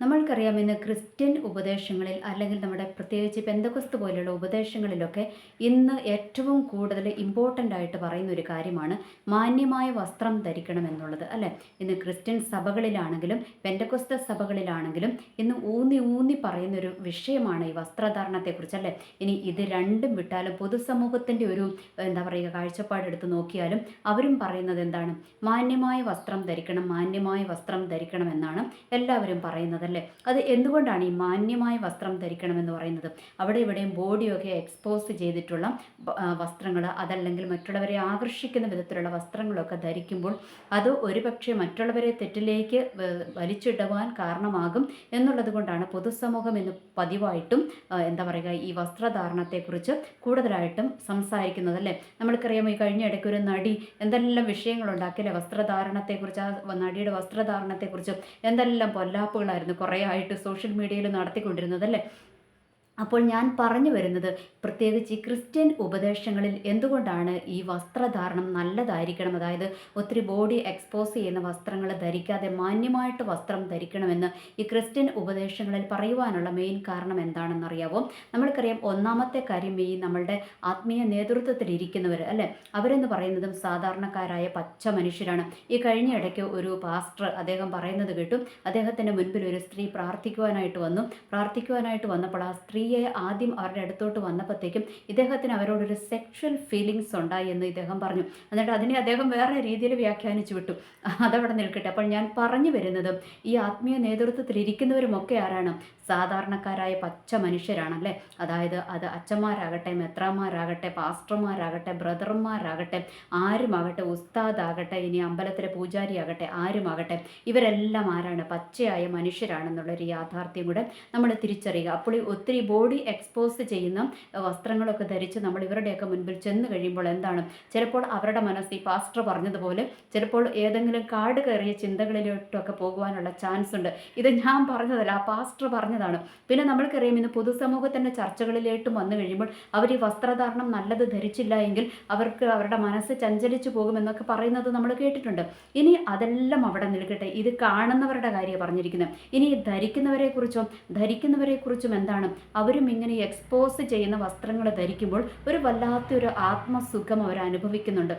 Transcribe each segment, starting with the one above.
നമ്മൾക്കറിയാം ഇന്ന് ക്രിസ്ത്യൻ ഉപദേശങ്ങളിൽ അല്ലെങ്കിൽ നമ്മുടെ പ്രത്യേകിച്ച് പെന്തക്കൊസ്ത് പോലെയുള്ള ഉപദേശങ്ങളിലൊക്കെ ഇന്ന് ഏറ്റവും കൂടുതൽ ഇമ്പോർട്ടന്റ് ആയിട്ട് പറയുന്ന ഒരു കാര്യമാണ് മാന്യമായ വസ്ത്രം ധരിക്കണം എന്നുള്ളത് അല്ലേ? ഇന്ന് ക്രിസ്ത്യൻ സഭകളിലാണെങ്കിലും പെന്തക്കൊസ്ത സഭകളിലാണെങ്കിലും ഇന്ന് ഊന്നി ഊന്നി പറയുന്ന ഒരു വിഷയമാണ് ഈ വസ്ത്രധാരണത്തെക്കുറിച്ച് അല്ലേ? ഇനി ഇത് രണ്ടും വിട്ടാലും പൊതുസമൂഹത്തിന്റെ ഒരു എന്താ പറയുക കാഴ്ചപ്പാടെടുത്ത് നോക്കിയാലും അവരും പറയുന്നത് എന്താണ്? മാന്യമായ വസ്ത്രം ധരിക്കണം മാന്യമായ വസ്ത്രം ധരിക്കണം എന്നാണ് എല്ലാവരും പറയുന്നത് അല്ലേ? അത് എന്തുകൊണ്ടാണ് ഈ മാന്യമായ വസ്ത്രം ധരിക്കണമെന്ന് പറയുന്നത്? അവിടെ ഇവിടെയും ബോഡിയൊക്കെ എക്സ്പോസ് ചെയ്തിട്ടുള്ള വസ്ത്രങ്ങൾ അതല്ലെങ്കിൽ മറ്റുള്ളവരെ ആകർഷിക്കുന്ന വിധത്തിലുള്ള വസ്ത്രങ്ങളൊക്കെ ധരിക്കുമ്പോൾ അത് ഒരുപക്ഷെ മറ്റുള്ളവരെ തെറ്റിലേക്ക് വലിച്ചിടുവാൻ കാരണമാകും എന്നുള്ളത് കൊണ്ടാണ് പൊതുസമൂഹം ഇന്ന് പതിവായിട്ടും എന്താ പറയുക ഈ വസ്ത്രധാരണത്തെക്കുറിച്ച് കൂടുതലായിട്ടും സംസാരിക്കുന്നത് അല്ലേ? നമ്മൾക്കറിയാം ഈ കഴിഞ്ഞ ഇടയ്ക്ക് ഒരു നടി എന്തെല്ലാം വിഷയങ്ങളുണ്ടാക്കിയല്ലേ വസ്ത്രധാരണത്തെക്കുറിച്ച് ആ നടിയുടെ വസ്ത്രധാരണത്തെക്കുറിച്ച് എന്തെല്ലാം പൊല്ലാപ്പുകളായിരുന്നു. കുറേ ആയിട്ട് സോഷ്യൽ മീഡിയയിൽ നടത്തിക്കൊണ്ടിരുന്നത് അല്ലേ? അപ്പോൾ ഞാൻ പറഞ്ഞു വരുന്നത് പ്രത്യേകിച്ച് ക്രിസ്ത്യൻ ഉപദേശങ്ങളിൽ എന്തുകൊണ്ടാണ് ഈ വസ്ത്രധാരണം നല്ലതായിരിക്കണം? അതായത് ഒത്തിരി ബോഡി എക്സ്പോസ് ചെയ്യുന്ന വസ്ത്രങ്ങൾ ധരിക്കാതെ മാന്യമായിട്ട് വസ്ത്രം ധരിക്കണമെന്ന് ഈ ക്രിസ്ത്യൻ ഉപദേശങ്ങളിൽ പറയുവാനുള്ള മെയിൻ കാരണം എന്താണെന്നറിയാവോ? നമ്മൾക്കറിയാം ഒന്നാമത്തെ കാര്യം ഈ നമ്മളുടെ ആത്മീയ നേതൃത്വത്തിൽ ഇരിക്കുന്നവർ അല്ലേ? അവരെന്ന് പറയുന്നതും സാധാരണക്കാരായ പച്ച മനുഷ്യരാണ്. ഈ കഴിഞ്ഞ ഇടയ്ക്ക് ഒരു പാസ്റ്റർ അദ്ദേഹം പറയുന്നത് കേട്ടു. അദ്ദേഹത്തിന്റെ മുൻപിൽ ഒരു സ്ത്രീ പ്രാർത്ഥിക്കുവാനായിട്ട് വന്നു. പ്രാർത്ഥിക്കുവാനായിട്ട് വന്നപ്പോൾ ആ സ്ത്രീയെ ആദ്യം അവരുടെ അടുത്തോട്ട് വന്നപ്പോഴത്തേക്കും ഇദ്ദേഹത്തിന് അവരോടൊരു സെക്ഷൽ ഫീലിങ്സ് ഉണ്ടായി എന്ന് ഇദ്ദേഹം പറഞ്ഞു. എന്നിട്ട് അതിനെ അദ്ദേഹം വേറെ രീതിയിൽ വ്യാഖ്യാനിച്ചു വിട്ടു. അതവിടെ നിൽക്കട്ടെ. അപ്പോൾ ഞാൻ പറഞ്ഞു വരുന്നത് ഈ ആത്മീയ നേതൃത്വത്തിൽ ഇരിക്കുന്നവരുമൊക്കെ ആരാണ്? സാധാരണക്കാരായ പച്ച മനുഷ്യരാണല്ലേ? അതായത് അത് അച്ഛന്മാരാകട്ടെ മെത്രാമാരാകട്ടെ പാസ്റ്റർമാരാകട്ടെ ബ്രദർമാരാകട്ടെ ആരുമാകട്ടെ ഉസ്താദാകട്ടെ ഇനി അമ്പലത്തിലെ പൂജാരിയാകട്ടെ ആരുമാകട്ടെ ഇവരെല്ലാം ആരാണ്? പച്ചയായ മനുഷ്യരാണെന്നുള്ളൊരു യാഥാർത്ഥ്യം കൂടെ നമ്മൾ തിരിച്ചറിയുക. അപ്പോൾ ഒത്തിരി ബോഡി എക്സ്പോസ് ചെയ്യുന്ന വസ്ത്രങ്ങളൊക്കെ ധരിച്ച് നമ്മൾ ഇവരുടെയൊക്കെ മുൻപിൽ ചെന്ന് കഴിയുമ്പോൾ എന്താണ്? ചിലപ്പോൾ അവരുടെ മനസ്സ് ഈ പാസ്റ്റർ പറഞ്ഞതുപോലെ ചിലപ്പോൾ ഏതെങ്കിലും കാട് കയറിയ ചിന്തകളിലോട്ടൊക്കെ പോകുവാനുള്ള ചാൻസ് ഉണ്ട്. ഇത് ഞാൻ പറഞ്ഞതല്ല ആ പാസ്റ്റർ പറഞ്ഞതാണ് പിന്നെ നമ്മൾക്കറിയാം ഇന്ന് പൊതുസമൂഹത്തിന്റെ ചർച്ചകളിലേട്ടും വന്നു കഴിയുമ്പോൾ അവർ ഈ വസ്ത്രധാരണം നല്ലത് ധരിച്ചില്ല എങ്കിൽ അവർക്ക് അവരുടെ മനസ്സ് ചഞ്ചലിച്ചു പോകുമെന്നൊക്കെ പറയുന്നത് നമ്മൾ കേട്ടിട്ടുണ്ട്. ഇനി അതെല്ലാം അവിടെ നിൽക്കട്ടെ. ഇത് കാണുന്നവരുടെ കാര്യം പറഞ്ഞിരിക്കുന്നത്. ഇനി ധരിക്കുന്നവരെ കുറിച്ചും ധരിക്കുന്നവരെ കുറിച്ചും എന്താണ്? അവരും ഇങ്ങനെ എക്സ്പോസ് ചെയ്യുന്ന വസ്ത്രങ്ങൾ ധരിക്കുമ്പോൾ ഒരു വല്ലാത്തൊരു ആത്മസുഖം അവർ അനുഭവിക്കുന്നുണ്ട്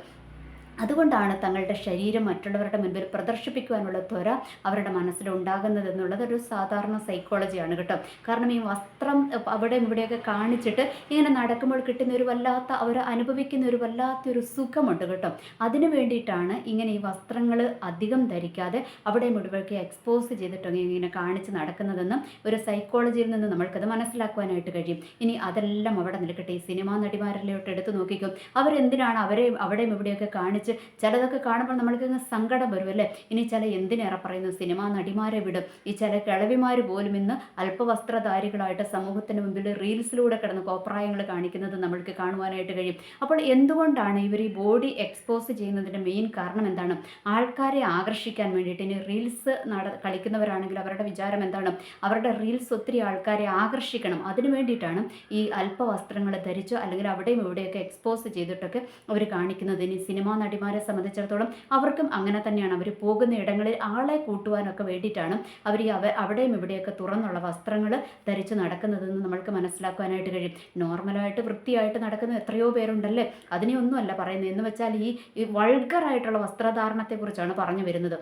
അതുകൊണ്ടാണ് തങ്ങളുടെ ശരീരം മറ്റുള്ളവരുടെ മുൻപിൽ പ്രദർശിപ്പിക്കുവാനുള്ള ത്വര അവരുടെ മനസ്സിൽ ഉണ്ടാകുന്നത് എന്നുള്ളത് ഒരു സാധാരണ സൈക്കോളജിയാണ് കേട്ടോ. കാരണം ഈ വസ്ത്രം അവിടെ ഇവിടെയൊക്കെ കാണിച്ചിട്ട് ഇങ്ങനെ നടക്കുമ്പോൾ കിട്ടുന്ന ഒരു വല്ലാത്ത അവർ അനുഭവിക്കുന്ന ഒരു വല്ലാത്തൊരു സുഖമുണ്ട് കേട്ടോ. അതിനു വേണ്ടിയിട്ടാണ് ഇങ്ങനെ ഈ വസ്ത്രങ്ങൾ അധികം ധരിക്കാതെ അവിടെ മുഴുവൊക്കെ എക്സ്പോസ് ചെയ്തിട്ടൊക്കെ ഇങ്ങനെ കാണിച്ച് നടക്കുന്നതെന്നും ഒരു സൈക്കോളജിയിൽ നിന്ന് നമ്മൾക്കത് മനസ്സിലാക്കുവാനായിട്ട് കഴിയും. ഇനി അതെല്ലാം അവിടെ നിൽക്കട്ടെ. ഈ സിനിമാ നടിമാരിലോട്ട് എടുത്തു നോക്കിക്കും. അവരെന്തിനാണ് അവരെ അവിടെയും ഇവിടെയൊക്കെ കാണിച്ച് ചിലതൊക്കെ കാണുമ്പോൾ നമ്മൾക്ക് സങ്കടം വരും അല്ലേ? ഇനി ചില എന്തിനേറെ പറയുന്നു? സിനിമാ നടിമാരെ വിടും. ഈ ചില കിളവിമാർ പോലും ഇന്ന് അല്പവസ്ത്രധാരികളായിട്ട് സമൂഹത്തിന് മുമ്പിൽ റീൽസിലൂടെ കിടന്ന് കോപ്രായങ്ങൾ കാണിക്കുന്നത് നമ്മൾക്ക് കാണുവാനായിട്ട് കഴിയും. അപ്പോൾ എന്തുകൊണ്ടാണ് ഇവർ ഈ ബോഡി എക്സ്പോസ് ചെയ്യുന്നതിന്റെ മെയിൻ കാരണം എന്താണ്? ആൾക്കാരെ ആകർഷിക്കാൻ വേണ്ടിയിട്ട് ഇനി റീൽസ് നട കളിക്കുന്നവരാണെങ്കിൽ അവരുടെ വിചാരം എന്താണ്? അവരുടെ റീൽസ് ഒത്തിരി ആൾക്കാരെ ആകർഷിക്കണം. അതിനു വേണ്ടിയിട്ടാണ് ഈ അല്പവസ്ത്രങ്ങൾ ധരിച്ചോ അല്ലെങ്കിൽ അവിടെയും ഇവിടെയൊക്കെ എക്സ്പോസ് ചെയ്തിട്ടൊക്കെ അവർ കാണിക്കുന്നത്. ഇനി സിനിമാ നടിമാരെ സംബന്ധിച്ചിടത്തോളം അവർക്കും അങ്ങനെ തന്നെയാണ്. അവർ പോകുന്ന ഇടങ്ങളിൽ ആളെ കൂട്ടുവാനൊക്കെ വേണ്ടിയിട്ടാണ് അവർ ഈ അവ അവിടെയും ഇവിടെയൊക്കെ തുറന്നുള്ള വസ്ത്രങ്ങൾ ധരിച്ച് നടക്കുന്നതെന്ന് നമ്മൾക്ക് മനസ്സിലാക്കുവാനായിട്ട് കഴിയും. നോർമലായിട്ട് വൃത്തിയായിട്ട് നടക്കുന്ന എത്രയോ പേരുണ്ടല്ലേ? അതിനെയൊന്നുമല്ല പറയുന്നത്. എന്ന് വെച്ചാൽ ഈ വൾഗറായിട്ടുള്ള വസ്ത്രധാരണത്തെക്കുറിച്ചാണ് പറഞ്ഞു വരുന്നത്.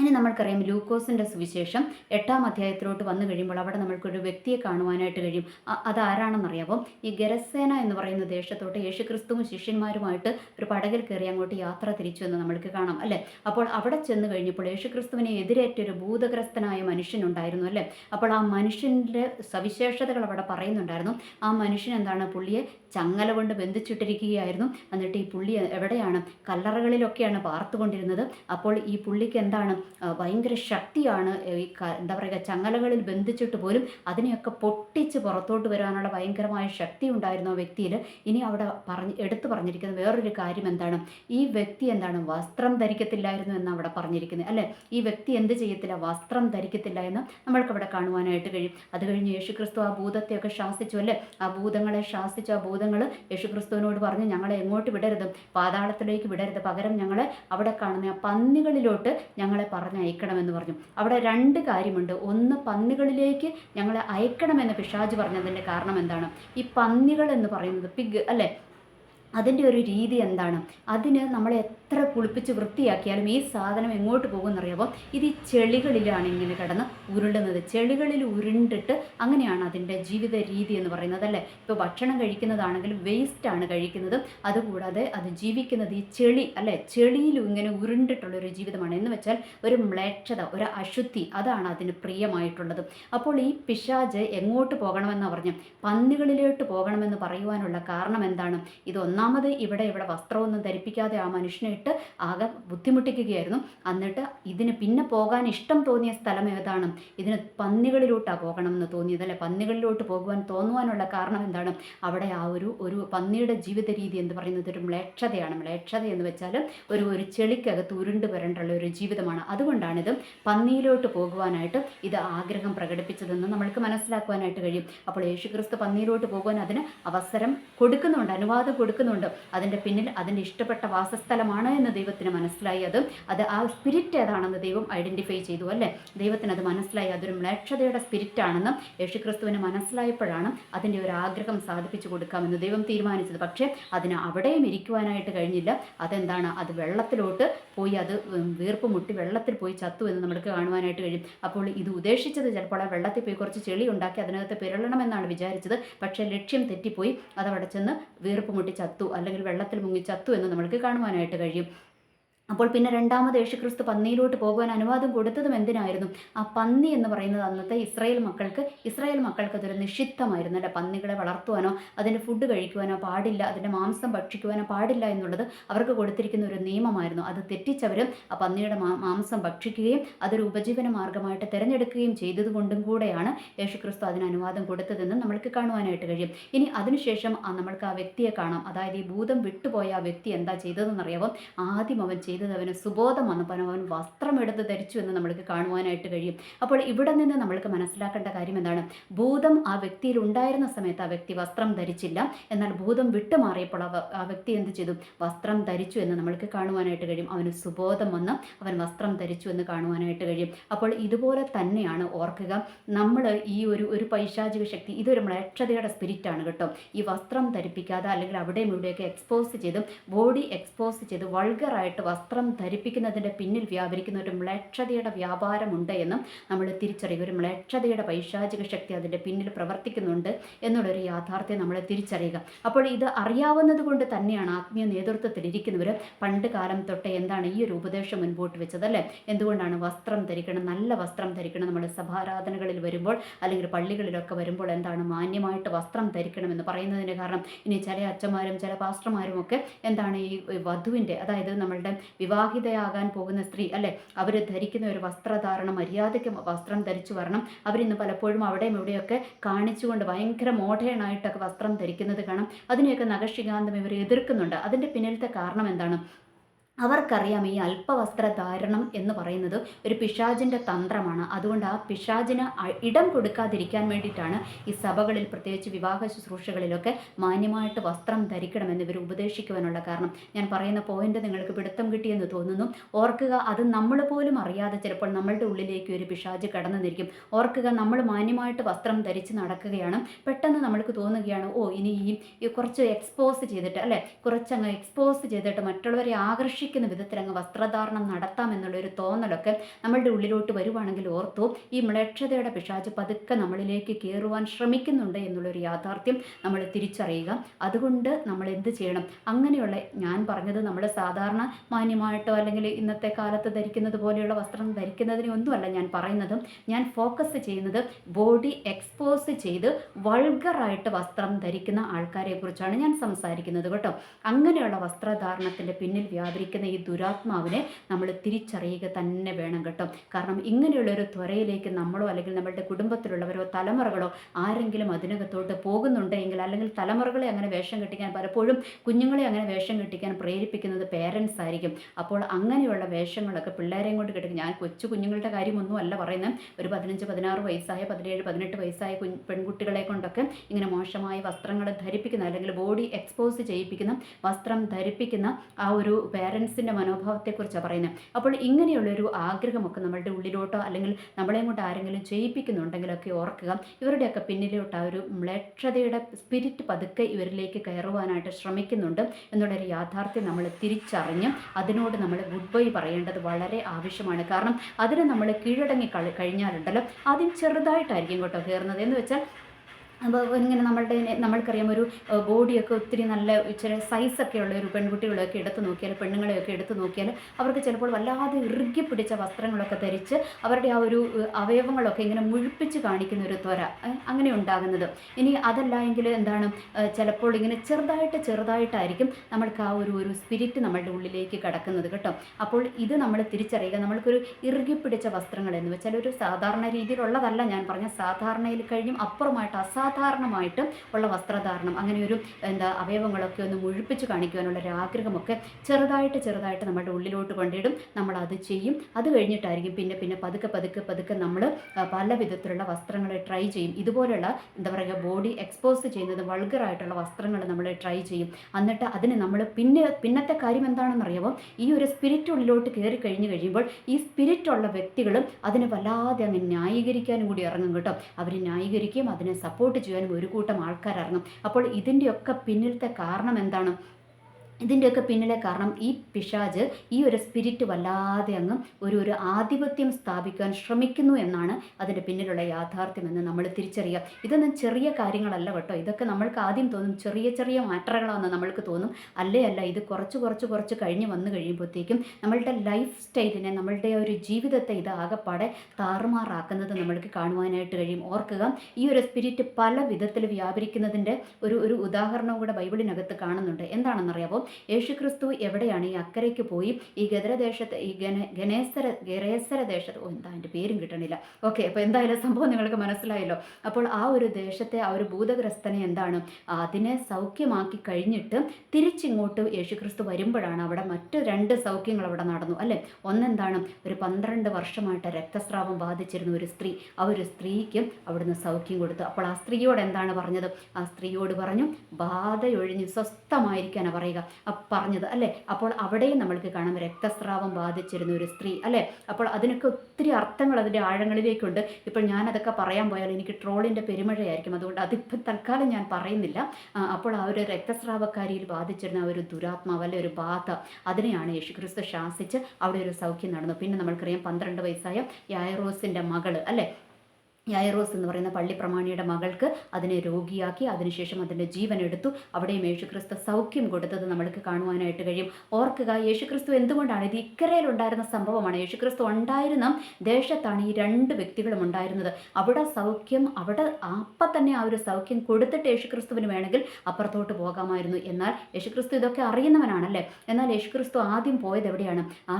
ഇനി നമ്മൾക്കറിയാം ലൂക്കോസിന്റെ സുവിശേഷം എട്ടാം അധ്യായത്തിലോട്ട് വന്നു കഴിയുമ്പോൾ അവിടെ നമ്മൾക്കൊരു വ്യക്തിയെ കാണുവാനായിട്ട് കഴിയും. അതാരാണെന്നറിയാമോ ഈ ഗരസേന എന്ന് പറയുന്ന ദേശത്തോട്ട് യേശുക്രിസ്തുവും ശിഷ്യന്മാരുമായിട്ട് ഒരു പടകിൽ കയറി അങ്ങോട്ട് യാത്ര തിരിച്ചു എന്ന് നമ്മൾക്ക് കാണാം അല്ലേ? അപ്പോൾ അവിടെ ചെന്ന് കഴിഞ്ഞപ്പോൾ യേശുക്രിസ്തുവിനെ എതിരേറ്റ ഒരു ഭൂതഗ്രസ്തനായ മനുഷ്യനുണ്ടായിരുന്നു അല്ലേ? അപ്പോൾ ആ മനുഷ്യന്റെ സവിശേഷതകൾ അവിടെ പറയുന്നുണ്ടായിരുന്നു. ആ മനുഷ്യൻ എന്താണ്? പുള്ളിയെ ചങ്ങല കൊണ്ട് ബന്ധിച്ചിട്ടിരിക്കുകയായിരുന്നു. എന്നിട്ട് ഈ പുള്ളി എവിടെയാണ്? കല്ലറകളിലൊക്കെയാണ് പാർത്തുകൊണ്ടിരുന്നത്. അപ്പോൾ ഈ പുള്ളിക്ക് എന്താണ്? ഭയങ്കര ശക്തിയാണ് ഈ എന്താ പറയുക ചങ്ങലകളിൽ ബന്ധിച്ചിട്ട് പോലും അതിനെയൊക്കെ പൊട്ടിച്ച് പുറത്തോട്ട് വരാനുള്ള ഭയങ്കരമായ ശക്തി ഉണ്ടായിരുന്നു വ്യക്തിയിൽ. ഇനി അവിടെ പറഞ്ഞ് എടുത്തു പറഞ്ഞിരിക്കുന്ന വേറൊരു കാര്യം എന്താണ്? ഈ വ്യക്തി എന്താണ്? വസ്ത്രം ധരിക്കത്തില്ലായിരുന്നു എന്ന് അവിടെ പറഞ്ഞിരിക്കുന്നത് അല്ലേ? ഈ വ്യക്തി എന്ത് ചെയ്യത്തില്ല? വസ്ത്രം ധരിക്കത്തില്ല എന്ന് നമ്മൾക്ക് അവിടെ കാണുവാനായിട്ട് കഴിയും. അത് കഴിഞ്ഞ് യേശുക്രിസ്തു ആ ഭൂതത്തെയൊക്കെ ശാസിച്ചു അല്ലേ? ആ ഭൂതങ്ങളെ ശാസിച്ചു ആ ഭൂതങ്ങൾ യേശുക്രിസ്തുവിനോട് പറഞ്ഞു ഞങ്ങളെ എങ്ങോട്ട് വിടരുത്? പാതാളത്തിലേക്ക് വിടരുത്. പകരം ഞങ്ങളെ അവിടെ കാണുന്ന പന്നികളിലോട്ട് ഞങ്ങളെ പറഞ്ഞയക്കണമെന്ന് പറഞ്ഞു. അവിടെ രണ്ട് കാര്യമുണ്ട്. ഒന്ന് പന്നികളിലേക്ക് ഞങ്ങളെ അയക്കണമെന്ന് പിശാജ് പറഞ്ഞതിന്റെ കാരണം എന്താണ്? ഈ പന്നികൾ എന്ന് പറയുന്നത് പിഗ് അല്ലേ? അതിന്റെ ഒരു രീതി എന്താണ്? അതിന് നമ്മൾ എത്ര കുളിപ്പിച്ച് വൃത്തിയാക്കിയാലും ഈ സാധനം എങ്ങോട്ട് പോകുമെന്നറിയാമോ ഇത് ഈ ചെളികളിലാണ് ഇങ്ങനെ കിടന്ന് ഉരുളുന്നത് ചെളികളിൽ ഉരുണ്ടിട്ട് അങ്ങനെയാണ് അതിന്റെ ജീവിത രീതി എന്ന് പറയുന്നത് അല്ലേ? ഇപ്പോൾ ഭക്ഷണം കഴിക്കുന്നതാണെങ്കിലും വേസ്റ്റാണ് കഴിക്കുന്നത്. അതുകൂടാതെ അത് ജീവിക്കുന്നത് ഈ ചെളി അല്ലേ? ചെളിയിൽ ഇങ്ങനെ ഉരുണ്ടിട്ടുള്ള ഒരു ജീവിതമാണ്. എന്ന് വെച്ചാൽ ഒരു മ്ലേച്ഛത ഒരു അശുദ്ധി അതാണ് അതിന് പ്രിയമായിട്ടുള്ളത്. അപ്പോൾ ഈ പിശാജ് എങ്ങോട്ട് പോകണമെന്ന് പറഞ്ഞു? പന്നികളിലോട്ട് പോകണമെന്ന് പറയുവാനുള്ള കാരണം എന്താണ്? ഇത് ഒന്നാമത് ഇവിടെ ഇവിടെ വസ്ത്രമൊന്നും ധരിപ്പിക്കാതെ ആ മനുഷ്യനെ ഇട്ട് ആകെ ബുദ്ധിമുട്ടിക്കുകയായിരുന്നു. എന്നിട്ട് ഇതിന് പിന്നെ പോകാൻ ഇഷ്ടം തോന്നിയ സ്ഥലം ഏതാണ്? ഇതിന് പന്നികളിലോട്ടാണ് പോകണം എന്ന് തോന്നിയത് അല്ലെ? പന്നികളിലോട്ട് പോകുവാൻ തോന്നുവാനുള്ള കാരണം എന്താണ്? അവിടെ ആ ഒരു ഒരു പന്നിയുടെ ജീവിത രീതി എന്ന് പറയുന്നത് ഒരു മ്ലേക്ഷതയാണ്. മ്ലേക്ഷത എന്ന് വെച്ചാൽ ഒരു ഒരു ചെളിക്കകത്ത് ഉരുണ്ട് വരേണ്ടുള്ള ഒരു ജീവിതമാണ്. അതുകൊണ്ടാണിത് പന്നിയിലോട്ട് പോകുവാനായിട്ട് ഇത് ആഗ്രഹം പ്രകടിപ്പിച്ചതെന്ന് നമ്മൾക്ക് മനസ്സിലാക്കുവാനായിട്ട് കഴിയും. അപ്പോൾ യേശുക്രിസ്തു പന്നിയിലോട്ട് പോകുവാൻ അതിന് അവസരം കൊടുക്കുന്നുണ്ട് അനുവാദം കൊടുക്കുന്നുണ്ട്. അതിന്റെ പിന്നിൽ അതിന്റെ ഇഷ്ടപ്പെട്ട വാസസ്ഥലമാണ് എന്ന് ദൈവത്തിന് മനസ്സിലായി. അത് അത് ആ സ്പിരിറ്റ് ഏതാണെന്ന് ദൈവം ഐഡന്റിഫൈ ചെയ്തു അല്ലേ? ദൈവത്തിന് അത് മനസ്സിലായി. അതൊരു മ്ലേക്ഷതയുടെ സ്പിരിറ്റ് ആണെന്ന് യേശുക്രിസ്തുവിന് മനസ്സിലായപ്പോഴാണ് അതിന്റെ ഒരു ആഗ്രഹം സാധിപ്പിച്ചു കൊടുക്കാമെന്ന് ദൈവം തീരുമാനിച്ചത്. പക്ഷേ അതിന് അവിടെയും ഇരിക്കുവാനായിട്ട് കഴിഞ്ഞില്ല. അതെന്താണ്? അത് വെള്ളത്തിലോട്ട് പോയി അത് വീർപ്പ് മുട്ടി വെള്ളത്തിൽ പോയി ചത്തു എന്ന് നമുക്ക് കാണുവാനായിട്ട് കഴിയും. അപ്പോൾ ഇത് ഉദ്ദേശിച്ചത് ചിലപ്പോൾ ആ വെള്ളത്തിൽ പോയി കുറച്ച് ചെളി ഉണ്ടാക്കി അതിനകത്ത് പിരളണമെന്നാണ് വിചാരിച്ചത്. പക്ഷേ ലക്ഷ്യം തെറ്റിപ്പോയി. അതവിടെ ചെന്ന് വീർപ്പ് മുട്ടി ചത്തു അല്ലെങ്കിൽ വെള്ളത്തിൽ മുങ്ങി ചത്തു എന്ന് നമുക്ക് കാണുവാനായിട്ട് കഴിയും. Валерії. അപ്പോൾ പിന്നെ രണ്ടാമത് യേശുക്രിസ്തു പന്നിയിലോട്ട് പോകുവാൻ അനുവാദം കൊടുത്തതും എന്തിനായിരുന്നു? ആ പന്നി എന്ന് പറയുന്നത് അന്നത്തെ ഇസ്രായേൽ മക്കൾക്ക് ഇസ്രായേൽ മക്കൾക്ക് അതൊരു നിഷിദ്ധമായിരുന്നു അല്ലെ? പന്നികളെ വളർത്തുവാനോ അതിന്റെ ഫുഡ് കഴിക്കുവാനോ പാടില്ല അതിന്റെ മാംസം ഭക്ഷിക്കുവാനോ പാടില്ല എന്നുള്ളത് അവർക്ക് കൊടുത്തിരിക്കുന്ന ഒരു നിയമമായിരുന്നു. അത് തെറ്റിച്ചവർ ആ പന്നിയുടെ മാംസം ഭക്ഷിക്കുകയും അതൊരു ഉപജീവന മാർഗമായിട്ട് തിരഞ്ഞെടുക്കുകയും ചെയ്തതുകൊണ്ടും കൂടെയാണ് യേശുക്രിസ്തു അതിന് അനുവാദം കൊടുത്തതെന്ന് നമ്മൾക്ക് കാണുവാനായിട്ട് കഴിയും. ഇനി അതിനുശേഷം നമ്മൾക്ക് ആ വ്യക്തിയെ കാണാം. അതായത് ഈ ഭൂതം വിട്ടുപോയ ആ വ്യക്തി എന്താ ചെയ്തതെന്നറിയാവും? ആദ്യം അവൻ ചെയ്ത് ചെയ്തത് അവന് സുബോധം വന്നപ്പോൾ അവൻ വസ്ത്രം എടുത്ത് ധരിച്ചു എന്ന് നമ്മൾക്ക് കാണുവാനായിട്ട് കഴിയും. അപ്പോൾ ഇവിടെ നിന്ന് നമ്മൾക്ക് മനസ്സിലാക്കേണ്ട കാര്യം എന്താണ്? ഭൂതം ആ വ്യക്തിയിൽ ഉണ്ടായിരുന്ന സമയത്ത് ആ വ്യക്തി വസ്ത്രം ധരിച്ചില്ല. എന്നാൽ ഭൂതം വിട്ടുമാറിയപ്പോൾ ആ വ്യക്തി എന്ത് ചെയ്തു? വസ്ത്രം ധരിച്ചു എന്ന് നമ്മൾക്ക് കാണുവാനായിട്ട് കഴിയും. അവന് സുബോധം വന്ന് അവൻ വസ്ത്രം ധരിച്ചു എന്ന് കാണുവാനായിട്ട് കഴിയും. അപ്പോൾ ഇതുപോലെ തന്നെയാണ് ഓർക്കുക. നമ്മൾ ഈ ഒരു ഒരു പൈശാചിക ശക്തി ഇതൊരു മ്ലേക്ഷതയുടെ സ്പിരിറ്റാണ് കേട്ടോ. ഈ വസ്ത്രം ധരിപ്പിക്കാതെ അല്ലെങ്കിൽ അവിടെയും ഇവിടെയൊക്കെ എക്സ്പോസ് ചെയ്ത് ബോഡി എക്സ്പോസ് ചെയ്ത് വൾഗറായിട്ട് വസ്ത്രം വസ്ത്രം ധരിപ്പിക്കുന്നതിന്റെ പിന്നിൽ വ്യാപരിക്കുന്ന ഒരു മ്ലേക്ഷതയുടെ വ്യാപാരമുണ്ട് എന്നും നമ്മൾ തിരിച്ചറിയുക. ഒരു മ്ലേക്ഷതയുടെ പൈശാചിക ശക്തി അതിന്റെ പിന്നിൽ പ്രവർത്തിക്കുന്നുണ്ട് എന്നുള്ളൊരു യാഥാർത്ഥ്യം നമ്മൾ തിരിച്ചറിയുക. അപ്പോൾ ഇത് അറിയാവുന്നത് കൊണ്ട് തന്നെയാണ് ആത്മീയ നേതൃത്വത്തിൽ ഇരിക്കുന്നവർ പണ്ട് കാലം തൊട്ടേ എന്താണ് ഈ ഒരു ഉപദേശം മുൻപോട്ട് വെച്ചത് അല്ലേ? എന്തുകൊണ്ടാണ് വസ്ത്രം ധരിക്കണം? നല്ല വസ്ത്രം ധരിക്കണം നമ്മൾ സഭാരാധനകളിൽ വരുമ്പോൾ അല്ലെങ്കിൽ പള്ളികളിലൊക്കെ വരുമ്പോൾ എന്താണ് മാന്യമായിട്ട് വസ്ത്രം ധരിക്കണം എന്ന് പറയുന്നതിന് കാരണം ഇനി ചില അച്ഛന്മാരും ചില പാസ്റ്റർമാരും ഒക്കെ എന്താണ് ഈ വധുവിന്റെ അതായത് നമ്മളുടെ വിവാഹിതയാകാൻ പോകുന്ന സ്ത്രീ അല്ലെ? അവർ ധരിക്കുന്ന ഒരു വസ്ത്രധാരണം മര്യാദയ്ക്ക് വസ്ത്രം ധരിച്ചു വരണം. അവരിന്ന് പലപ്പോഴും അവിടെയും ഇവിടെയൊക്കെ കാണിച്ചുകൊണ്ട് ഭയങ്കര മോഡേൺ ആയിട്ടൊക്കെ വസ്ത്രം ധരിക്കുന്നത് കാണാം. അതിനെയൊക്കെ നഖശികാന്തം ഇവർ എതിർക്കുന്നുണ്ട്. അതിന്റെ പിന്നിലത്തെ കാരണം എന്താണ്? അവർക്കറിയാം ഈ അല്പവസ്ത്രധാരണം എന്ന് പറയുന്നത് ഒരു പിശാജിന്റെ തന്ത്രമാണ്. അതുകൊണ്ട് ആ പിശാജിന് ഇടം കൊടുക്കാതിരിക്കാൻ വേണ്ടിയിട്ടാണ് ഈ സഭകളിൽ പ്രത്യേകിച്ച് വിവാഹ ശുശ്രൂഷകളിലൊക്കെ മാന്യമായിട്ട് വസ്ത്രം ധരിക്കണമെന്ന് ഇവർ ഉപദേശിക്കുവാനുള്ള കാരണം. ഞാൻ പറയുന്ന പോയിന്റ് നിങ്ങൾക്ക് പിടുത്തം കിട്ടിയെന്ന് തോന്നുന്നു. ഓർക്കുക അത് നമ്മൾ പോലും അറിയാതെ ചിലപ്പോൾ നമ്മളുടെ ഉള്ളിലേക്ക് ഒരു പിശാജ് കടന്നു നിൽക്കും ഓർക്കുക നമ്മൾ മാന്യമായിട്ട് വസ്ത്രം ധരിച്ച് നടക്കുകയാണ്. പെട്ടെന്ന് നമ്മൾക്ക് തോന്നുകയാണ് ഓ ഇനി ഈ കുറച്ച് എക്സ്പോസ് ചെയ്തിട്ട് അല്ലെ? കുറച്ചങ്ങ് എക്സ്പോസ് ചെയ്തിട്ട് മറ്റുള്ളവരെ ആകർഷിക്കും ആകർഷിക്കുന്ന വിധത്തിൽ അങ്ങ് വസ്ത്രധാരണം നടത്താമെന്നുള്ളൊരു തോന്നലൊക്കെ നമ്മളുടെ ഉള്ളിലോട്ട് വരുവാണെങ്കിൽ ഓർത്തു ഈ മ്ലേക്ഷതയുടെ പിശാച് പതുക്കെ നമ്മളിലേക്ക് കയറുവാൻ ശ്രമിക്കുന്നുണ്ട് എന്നുള്ളൊരു യാഥാർത്ഥ്യം നമ്മൾ തിരിച്ചറിയുക. അതുകൊണ്ട് നമ്മൾ എന്ത് ചെയ്യണം? അങ്ങനെയുള്ള ഞാൻ പറഞ്ഞത് നമ്മൾ സാധാരണ മാന്യമായിട്ടോ അല്ലെങ്കിൽ ഇന്നത്തെ കാലത്ത് ധരിക്കുന്നത് പോലെയുള്ള വസ്ത്രം ധരിക്കുന്നതിനെ ഒന്നുമല്ല ഞാൻ പറയുന്നത്. ഞാൻ ഫോക്കസ് ചെയ്യുന്നത് ബോഡി എക്സ്പോസ് ചെയ്ത് വൾഗറായിട്ട് വസ്ത്രം ധരിക്കുന്ന ആൾക്കാരെ കുറിച്ചാണ് ഞാൻ സംസാരിക്കുന്നത് കേട്ടോ. അങ്ങനെയുള്ള വസ്ത്രധാരണത്തിന്റെ പിന്നിൽ വ്യാപരിക്കുന്ന ഈ ദുരാത്മാവിനെ നമ്മൾ തിരിച്ചറിയുക തന്നെ വേണം കേട്ടോ. കാരണം ഇങ്ങനെയുള്ള ഒരു ത്വരയിലേക്ക് നമ്മളോ അല്ലെങ്കിൽ നമ്മളുടെ കുടുംബത്തിലുള്ളവരോ തലമുറകളോ ആരെങ്കിലും അതിനകത്തോട്ട് പോകുന്നുണ്ടെങ്കിൽ അല്ലെങ്കിൽ തലമുറകളെ അങ്ങനെ വേഷം കെട്ടിക്കാൻ പലപ്പോഴും കുഞ്ഞുങ്ങളെ അങ്ങനെ വേഷം കെട്ടിക്കാൻ പ്രേരിപ്പിക്കുന്നത് പേരൻസ് ആയിരിക്കും. അപ്പോൾ അങ്ങനെയുള്ള വേഷങ്ങളൊക്കെ പിള്ളേരെയും കൊണ്ട് കെട്ടിക്കും ഞാൻ കൊച്ചു കുഞ്ഞുങ്ങളുടെ കാര്യമൊന്നും അല്ല പറയുന്നത്. ഒരു പതിനഞ്ച് പതിനാറ് വയസ്സായ പതിനേഴ് പതിനെട്ട് വയസ്സായ പെൺകുട്ടികളെ കൊണ്ടൊക്കെ ഇങ്ങനെ മോശമായ വസ്ത്രങ്ങൾ ധരിപ്പിക്കുന്ന അല്ലെങ്കിൽ ബോഡി എക്സ്പോസ് ചെയ്യിപ്പിക്കുന്ന വസ്ത്രം ധരിപ്പിക്കുന്ന ആ ഒരു പേരൻസ് പേരൻസിന്റെ മനോഭാവത്തെക്കുറിച്ചാണ് പറയുന്നത്. അപ്പോൾ ഇങ്ങനെയുള്ളൊരു ആഗ്രഹമൊക്കെ നമ്മളുടെ ഉള്ളിലോട്ടോ അല്ലെങ്കിൽ നമ്മളെയും കൊണ്ട് ആരെങ്കിലും ചെയ്യിപ്പിക്കുന്നുണ്ടെങ്കിലൊക്കെ ഓർക്കുക. ഇവരുടെയൊക്കെ പിന്നിലോട്ട് ആ ഒരു മ്ലക്ഷതയുടെ സ്പിരിറ്റ് പതുക്കെ ഇവരിലേക്ക് കയറുവാനായിട്ട് ശ്രമിക്കുന്നുണ്ട് എന്നുള്ളൊരു യാഥാർത്ഥ്യം നമ്മൾ തിരിച്ചറിഞ്ഞ് അതിനോട് നമ്മൾ ഗുഡ് ബൈ പറയേണ്ടത് വളരെ ആവശ്യമാണ്. കാരണം അതിനെ നമ്മൾ കീഴടങ്ങി കഴിഞ്ഞാലുണ്ടല്ലോ ആദ്യം ചെറുതായിട്ടായിരിക്കും കേട്ടോ കയറുന്നത്. എന്ന് വെച്ചാൽ അപ്പോൾ ഇങ്ങനെ നമ്മളുടെ നമ്മൾക്കറിയാം ഒരു ബോഡിയൊക്കെ ഒത്തിരി നല്ല ഇച്ചിരി സൈസൊക്കെ ഉള്ള ഒരു പെൺകുട്ടികളെയൊക്കെ എടുത്തു നോക്കിയാൽ പെണ്ണുങ്ങളെയൊക്കെ എടുത്തു നോക്കിയാൽ അവർക്ക് ചിലപ്പോൾ വല്ലാതെ ഇറുകി പിടിച്ച വസ്ത്രങ്ങളൊക്കെ ധരിച്ച് അവരുടെ ആ ഒരു അവയവങ്ങളൊക്കെ ഇങ്ങനെ മുഴിപ്പിച്ച് കാണിക്കുന്ന ഒരു ത്വര അങ്ങനെ ഉണ്ടാകുന്നത്. ഇനി അതല്ല എങ്കിൽ എന്താണ് ചിലപ്പോൾ ഇങ്ങനെ ചെറുതായിട്ട് ചെറുതായിട്ടായിരിക്കും നമ്മൾക്ക് ആ ഒരു ഒരു സ്പിരിറ്റ് നമ്മളുടെ ഉള്ളിലേക്ക് കിടക്കുന്നത് കേട്ടോ. അപ്പോൾ ഇത് നമ്മൾ തിരിച്ചറിയുക നമ്മൾക്കൊരു ഇറുകി പിടിച്ച വസ്ത്രങ്ങൾ എന്ന് വെച്ചാൽ ഒരു സാധാരണ രീതിയിലുള്ളതല്ല ഞാൻ പറഞ്ഞ സാധാരണയിൽ കഴിഞ്ഞും അപ്പുറമായിട്ട് അസാധാരണമായിട്ട് ഉള്ള വസ്ത്രധാരണം അങ്ങനെ ഒരു എന്താ അവയവങ്ങളൊക്കെ ഒന്ന് മുഴിപ്പിച്ച് കാണിക്കുവാനുള്ള ഒരു ആഗ്രഹമൊക്കെ ചെറുതായിട്ട് ചെറുതായിട്ട് നമ്മുടെ ഉള്ളിലോട്ട് കൊണ്ടിടും. നമ്മൾ അത് ചെയ്യും. അത് കഴിഞ്ഞിട്ടായിരിക്കും പിന്നെ പിന്നെ പതുക്കെ പതുക്കെ പതുക്കെ നമ്മൾ പല വിധത്തിലുള്ള വസ്ത്രങ്ങൾ ട്രൈ ചെയ്യും. ഇതുപോലുള്ള എന്താ പറയുക ബോഡി എക്സ്പോസ് ചെയ്യുന്നത് വൾഗറായിട്ടുള്ള വസ്ത്രങ്ങൾ നമ്മൾ ട്രൈ ചെയ്യും. എന്നിട്ട് അതിന് നമ്മൾ പിന്നെ പിന്നത്തെ കാര്യം എന്താണെന്നറിയാമോ ഈ ഒരു സ്പിരിറ്റ് ഉള്ളിലോട്ട് കയറി കഴിഞ്ഞ് കഴിയുമ്പോൾ ഈ സ്പിരിറ്റ് ഉള്ള വ്യക്തികളും അതിനെ വല്ലാതെ അങ്ങ് ന്യായീകരിക്കാനും കൂടി ഇറങ്ങും കേട്ടോ. അവർ ന്യായീകരിക്കുകയും അതിനെ സപ്പോർട്ട് ചെയ്യാനും ഒരു കൂട്ടം ആൾക്കാർ ഇറങ്ങും. അപ്പോൾ ഇതിന്റെയൊക്കെ പിന്നിലത്തെ കാരണം എന്താണ്? ഇതിന്റെയൊക്കെ പിന്നിലെ കാരണം ഈ പിശാജ് ഈ ഒരു സ്പിരിറ്റ് വല്ലാതെ അങ്ങ് ഒരു ഒരു ആധിപത്യം സ്ഥാപിക്കാൻ ശ്രമിക്കുന്നു എന്നാണ് അതിന്റെ പിന്നിലുള്ള യാഥാർത്ഥ്യമെന്ന് നമ്മൾ തിരിച്ചറിയുക ഇതൊന്നും ചെറിയ കാര്യങ്ങളല്ല കേട്ടോ. ഇതൊക്കെ നമ്മൾക്ക് ആദ്യം തോന്നും ചെറിയ ചെറിയ മാറ്ററുകളാണെന്ന് നമ്മൾക്ക് തോന്നും. അല്ലേ അല്ല ഇത് കുറച്ച് കുറച്ച് കുറച്ച് കഴിഞ്ഞ് വന്നു കഴിയുമ്പോഴത്തേക്കും നമ്മളുടെ ലൈഫ് സ്റ്റൈലിനെ നമ്മളുടെ ഒരു ജീവിതത്തെ ഇത് ആകെപ്പാടെ താറുമാറാക്കുന്നത് നമ്മൾക്ക് കാണുവാനായിട്ട് കഴിയും. ഓർക്കുക ഈ ഒരു സ്പിരിറ്റ് പല വിധത്തിൽ വ്യാപരിക്കുന്നതിന്റെ ഒരു ഒരു ഉദാഹരണവും കൂടെ ബൈബിളിനകത്ത് കാണുന്നുണ്ട്. എന്താണെന്നറിയാമോ യേശുക്രിസ്തു എവിടെയാണ് ഈ അക്കരയ്ക്ക് പോയി? ഈ ഗദരദേശത്ത് ഈ ഗന ഗണേശ്വര ഗരേശ്വര ദേശത്ത്. ഓ എന്താ എന്റെ പേരും കിട്ടണില്ല. ഓക്കെ അപ്പോൾ എന്തായാലും സംഭവം നിങ്ങൾക്ക് മനസ്സിലായല്ലോ. അപ്പോൾ ആ ഒരു ദേശത്തെ ആ ഒരു ഭൂതഗ്രസ്തനെ എന്താണ്? അതിനെ സൗഖ്യമാക്കി കഴിഞ്ഞിട്ട് തിരിച്ചിങ്ങോട്ട് യേശുക്രിസ്തു വരുമ്പോഴാണ് അവിടെ മറ്റ് രണ്ട് സൗഖ്യങ്ങൾ അവിടെ നടന്നു. അല്ലേ? ഒന്നെന്താണ്? ഒരു പന്ത്രണ്ട് വർഷമായിട്ട് രക്തസ്രാവം ബാധിച്ചിരുന്ന ഒരു സ്ത്രീ. ആ ഒരു സ്ത്രീക്ക് അവിടുന്ന് സൗഖ്യം കൊടുത്തു. അപ്പോൾ ആ സ്ത്രീയോട് എന്താണ് പറഞ്ഞത്? ആ സ്ത്രീയോട് പറഞ്ഞു ബാധയൊഴിഞ്ഞ് സ്വസ്ഥമായിരിക്കാനാണ് പറയുക. പറഞ്ഞത് അല്ലേ? അപ്പോൾ അവിടെയും നമ്മൾക്ക് കാണാം രക്തസ്രാവം ബാധിച്ചിരുന്ന ഒരു സ്ത്രീ അല്ലേ? അപ്പോൾ അതിനൊക്കെ ഒത്തിരി അർത്ഥങ്ങൾ അതിന്റെ ആഴങ്ങളിലേക്കുണ്ട്. ഇപ്പോൾ ഞാനതൊക്കെ പറയാൻ പോയാൽ എനിക്ക് ട്രോളിന്റെ പെരുമഴയായിരിക്കും. അതുകൊണ്ട് അതിപ്പോൾ തൽക്കാലം ഞാൻ പറയുന്നില്ല. അപ്പോൾ ആ ഒരു രക്തസ്രാവക്കാരിയിൽ ബാധിച്ചിരുന്ന ഒരു ദുരാത്മാവ് അല്ലെ ഒരു ബാധ അതിനെയാണ് യേശുക്രിസ്തു ശാസിച്ച് അവിടെ ഒരു സൗഖ്യം നടന്നു. പിന്നെ നമ്മൾക്കറിയാം പന്ത്രണ്ട് വയസ്സായ യായറോസിന്റെ മകൾ അല്ലേ? യായറോസ് എന്ന് പറയുന്ന പള്ളി പ്രമാണിയുടെ മകൾക്ക് അതിനെ രോഗിയാക്കി അതിനുശേഷം അതിന്റെ ജീവൻ എടുത്തു അവിടെയും യേശുക്രിസ്തു സൗഖ്യം കൊടുത്തത് നമ്മൾക്ക് കാണുവാനായിട്ട് കഴിയും. ഓർക്കുക യേശുക്രിസ്തു എന്തുകൊണ്ടാണ് ഇത് ഇക്കരയിൽ ഉണ്ടായിരുന്ന സംഭവമാണ്? യേശുക്രിസ്തു ഉണ്ടായിരുന്ന ദേശത്താണ് ഈ രണ്ട് വ്യക്തികളും ഉണ്ടായിരുന്നത്. അവിടെ സൗഖ്യം അവിടെ അപ്പം തന്നെ ആ ഒരു സൗഖ്യം കൊടുത്തിട്ട് യേശുക്രിസ്തുവിന് വേണമെങ്കിൽ അപ്പുറത്തോട്ട് പോകാമായിരുന്നു. എന്നാൽ യേശുക്രിസ്തു ഇതൊക്കെ അറിയുന്നവനാണല്ലേ? എന്നാൽ യേശുക്രിസ്തു ആദ്യം പോയത് എവിടെയാണ്? ആ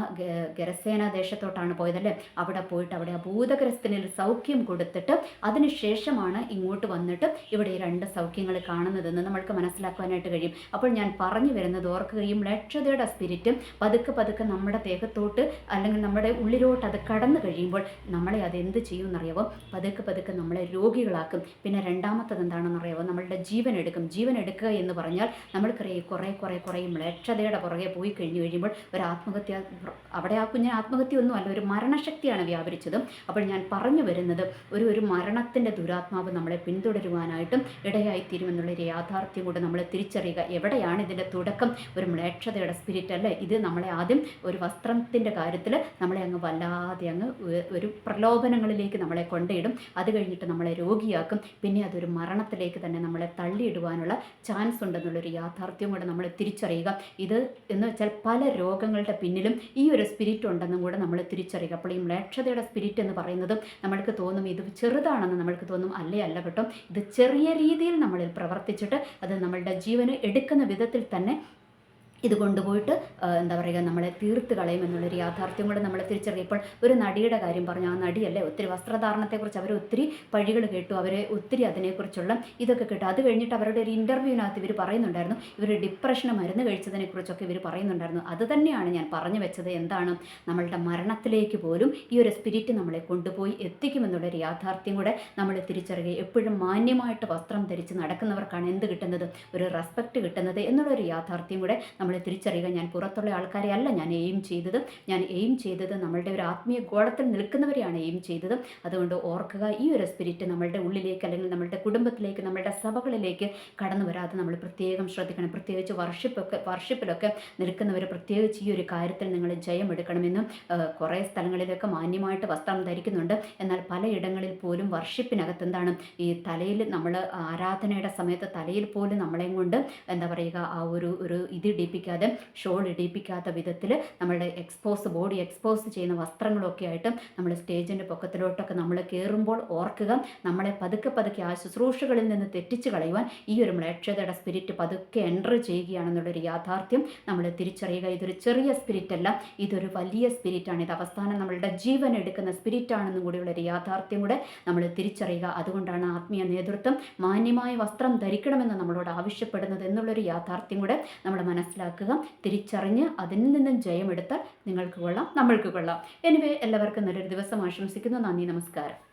ഗരസേന ദേശത്തോട്ടാണ് പോയതല്ലേ? അവിടെ പോയിട്ട് അവിടെ ആ ഭൂതഗ്രസ്തനിൽ സൗഖ്യം കൊടുത്തിട്ട് അതിനുശേഷമാണ് ഇങ്ങോട്ട് വന്നിട്ട് ഇവിടെ രണ്ട് സൗഖ്യങ്ങൾ കാണുന്നതെന്ന് നമ്മൾക്ക് മനസ്സിലാക്കുവാനായിട്ട് കഴിയും. അപ്പോൾ ഞാൻ പറഞ്ഞു വരുന്നത് ഓർക്കുകയും ലക്ഷതയുടെ സ്പിരിറ്റ് പതുക്കെ പതുക്കെ നമ്മുടെ ദേഹത്തോട്ട് അല്ലെങ്കിൽ നമ്മുടെ ഉള്ളിലോട്ട് അത് കടന്നു കഴിയുമ്പോൾ നമ്മളെ അത് എന്ത് ചെയ്യുമെന്നറിയാവോ? പതുക്കെ പതുക്കെ നമ്മളെ രോഗികളാക്കും. പിന്നെ രണ്ടാമത്തത് എന്താണെന്നറിയാവോ? നമ്മളുടെ ജീവൻ എടുക്കും. ജീവൻ എടുക്കുക എന്ന് പറഞ്ഞാൽ നമ്മൾക്കറിയാം കുറേ കുറേ കുറേ ലക്ഷതയുടെ പുറകെ പോയി കഴിഞ്ഞു കഴിയുമ്പോൾ ഒരു ആത്മഹത്യ അവിടെ ആ കുഞ്ഞിന് ആത്മഹത്യ ഒന്നും അല്ല ഒരു മരണശക്തിയാണ് വ്യാപരിച്ചത്. അപ്പോൾ ഞാൻ പറഞ്ഞു വരുന്നത് ഒരു ഒരു മരണത്തിന്റെ ദുരാത്മാവ് നമ്മളെ പിന്തുടരുവാനായിട്ടും ഇടയായിത്തീരുമെന്നുള്ളൊരു യാഥാർത്ഥ്യം കൂടെ നമ്മളെ തിരിച്ചറിയുക. എവിടെയാണ് ഇതിന്റെ തുടക്കം? ഒരു മ്ലേക്ഷതയുടെ സ്പിരിറ്റ് അല്ലേ? ഇത് നമ്മളെ ആദ്യം ഒരു വസ്ത്രത്തിന്റെ കാര്യത്തിൽ നമ്മളെ അങ്ങ് വല്ലാതെ അങ്ങ് ഒരു പ്രലോഭനങ്ങളിലേക്ക് നമ്മളെ കൊണ്ടിടും അത് കഴിഞ്ഞിട്ട് നമ്മളെ രോഗിയാക്കും. പിന്നെ അതൊരു മരണത്തിലേക്ക് തന്നെ നമ്മളെ തള്ളിയിടുവാനുള്ള ചാൻസ് ഉണ്ടെന്നുള്ളൊരു യാഥാർത്ഥ്യം കൂടെ നമ്മൾ തിരിച്ചറിയുക. ഇത് എന്ന് വെച്ചാൽ പല രോഗങ്ങളുടെ പിന്നിലും ഈ ഒരു സ്പിരിറ്റ് ഉണ്ടെന്നും കൂടെ നമ്മൾ തിരിച്ചറിയുക. അപ്പോൾ ഈ മ്ലേക്ഷതയുടെ സ്പിരിറ്റ് എന്ന് പറയുന്നത് നമ്മൾക്ക് തോന്നും ഇത് ചെറുതാണെന്ന് നമ്മൾക്ക് തോന്നും. അല്ലേ അല്ല കേട്ടോ ഇത് ചെറിയ രീതിയിൽ നമ്മളിൽ പ്രവർത്തിച്ചിട്ട് അത് നമ്മളുടെ ജീവന് എടുക്കുന്ന വിധത്തിൽ തന്നെ ഇത് കൊണ്ടുപോയിട്ട് എന്താ പറയുക നമ്മളെ തീർത്ത് കളയും എന്നുള്ളൊരു യാഥാർത്ഥ്യം കൂടെ നമ്മൾ തിരിച്ചറിയും ഇപ്പോൾ ഒരു നടിയുടെ കാര്യം പറഞ്ഞു ആ നടിയല്ലേ ഒത്തിരി വസ്ത്രധാരണത്തെക്കുറിച്ച് അവർ ഒത്തിരി പഴികൾ കേട്ടു അവരെ ഒത്തിരി അതിനെക്കുറിച്ചുള്ള ഇതൊക്കെ കേട്ടു. അത് കഴിഞ്ഞിട്ട് അവരുടെ ഒരു ഇന്റർവ്യൂവിനകത്ത് ഇവർ പറയുന്നുണ്ടായിരുന്നു ഇവർ ഡിപ്രഷന് മരുന്ന് കഴിച്ചതിനെക്കുറിച്ചൊക്കെ ഇവർ പറയുന്നുണ്ടായിരുന്നു. അത് തന്നെയാണ് ഞാൻ പറഞ്ഞു വെച്ചത്. എന്താണ്? നമ്മളുടെ മരണത്തിലേക്ക് പോലും ഈ ഒരു സ്പിരിറ്റ് നമ്മളെ കൊണ്ടുപോയി എത്തിക്കുമെന്നുള്ളൊരു യാഥാർത്ഥ്യം കൂടെ നമ്മൾ തിരിച്ചറിയുക. എപ്പോഴും മാന്യമായിട്ട് വസ്ത്രം ധരിച്ച് നടക്കുന്നവർക്കാണ് എന്ത് കിട്ടുന്നത്? ഒരു റെസ്പെക്റ്റ് കിട്ടുന്നത് എന്നുള്ളൊരു യാഥാർത്ഥ്യം കൂടെ നമ്മൾ നമ്മൾ തിരിച്ചറിയുക. ഞാൻ പുറത്തുള്ള ആൾക്കാരെ അല്ല ഞാൻ എയിം ചെയ്തത്. ഞാൻ എയിം ചെയ്തത് നമ്മളുടെ ഒരു ആത്മീയ ഗോളത്തിൽ നിൽക്കുന്നവരെയാണ് എയിം ചെയ്തത്. അതുകൊണ്ട് ഓർക്കുക ഈ ഒരു സ്പിരിറ്റ് നമ്മളുടെ ഉള്ളിലേക്ക് അല്ലെങ്കിൽ നമ്മളുടെ കുടുംബത്തിലേക്ക് നമ്മളുടെ സഭകളിലേക്ക് കടന്നു വരാതെ നമ്മൾ പ്രത്യേകം ശ്രദ്ധിക്കണം. പ്രത്യേകിച്ച് വർഷിപ്പൊക്കെ വർഷിപ്പിലൊക്കെ നിൽക്കുന്നവർ പ്രത്യേകിച്ച് ഈ ഒരു കാര്യത്തിൽ നിങ്ങൾ ജയമെടുക്കണമെന്നും കുറേ സ്ഥലങ്ങളിലൊക്കെ മാന്യമായിട്ട് വസ്ത്രം ധരിക്കുന്നുണ്ട്. എന്നാൽ പലയിടങ്ങളിൽ പോലും വർഷിപ്പിനകത്ത് എന്താണ് ഈ തലയിൽ നമ്മൾ ആരാധനയുടെ സമയത്ത് തലയിൽ പോലും നമ്മളെയും കൊണ്ട് എന്താ പറയുക ആ ഒരു ഒരു ഇത് ഇടിപ്പിക്കാതെ ഷോൾ ഇടിപ്പിക്കാത്ത വിധത്തിൽ നമ്മളുടെ എക്സ്പോസ് ബോഡി എക്സ്പോസ് ചെയ്യുന്ന വസ്ത്രങ്ങളൊക്കെ ആയിട്ടും നമ്മൾ സ്റ്റേജിന്റെ പൊക്കത്തിലോട്ടൊക്കെ നമ്മൾ കയറുമ്പോൾ ഓർക്കുക നമ്മളെ പതുക്കെ പതുക്കെ ആ ശുശ്രൂഷകളിൽ നിന്ന് തെറ്റിച്ച് കളയുവാൻ ഈ ഒരു മ്ലേക്ഷതയുടെ സ്പിരിറ്റ് പതുക്കെ എന്റർ ചെയ്യുകയാണെന്നുള്ളൊരു യാഥാർത്ഥ്യം നമ്മൾ തിരിച്ചറിയുക. ഇതൊരു ചെറിയ സ്പിരിറ്റ് അല്ല ഇതൊരു വലിയ സ്പിരിറ്റാണ് ഇത് അവസാനം നമ്മളുടെ ജീവൻ എടുക്കുന്ന സ്പിരിറ്റാണെന്നും കൂടിയുള്ളൊരു യാഥാർത്ഥ്യം കൂടെ നമ്മൾ തിരിച്ചറിയുക. അതുകൊണ്ടാണ് ആത്മീയ നേതൃത്വം മാന്യമായ വസ്ത്രം ധരിക്കണമെന്ന് നമ്മളോട് ആവശ്യപ്പെടുന്നത് എന്നുള്ളൊരു യാഥാർത്ഥ്യം കൂടെ നമ്മൾ മനസ്സിലാക്കുക തിരിച്ചറിഞ്ഞ് അതിൽ നിന്നും ജയമെടുത്താൽ നിങ്ങൾക്ക് കൊള്ളാം നമ്മൾക്ക് കൊള്ളാം. എനിവേ എല്ലാവർക്കും നല്ലൊരു ദിവസം ആശംസിക്കുന്നു. നന്ദി നമസ്കാരം.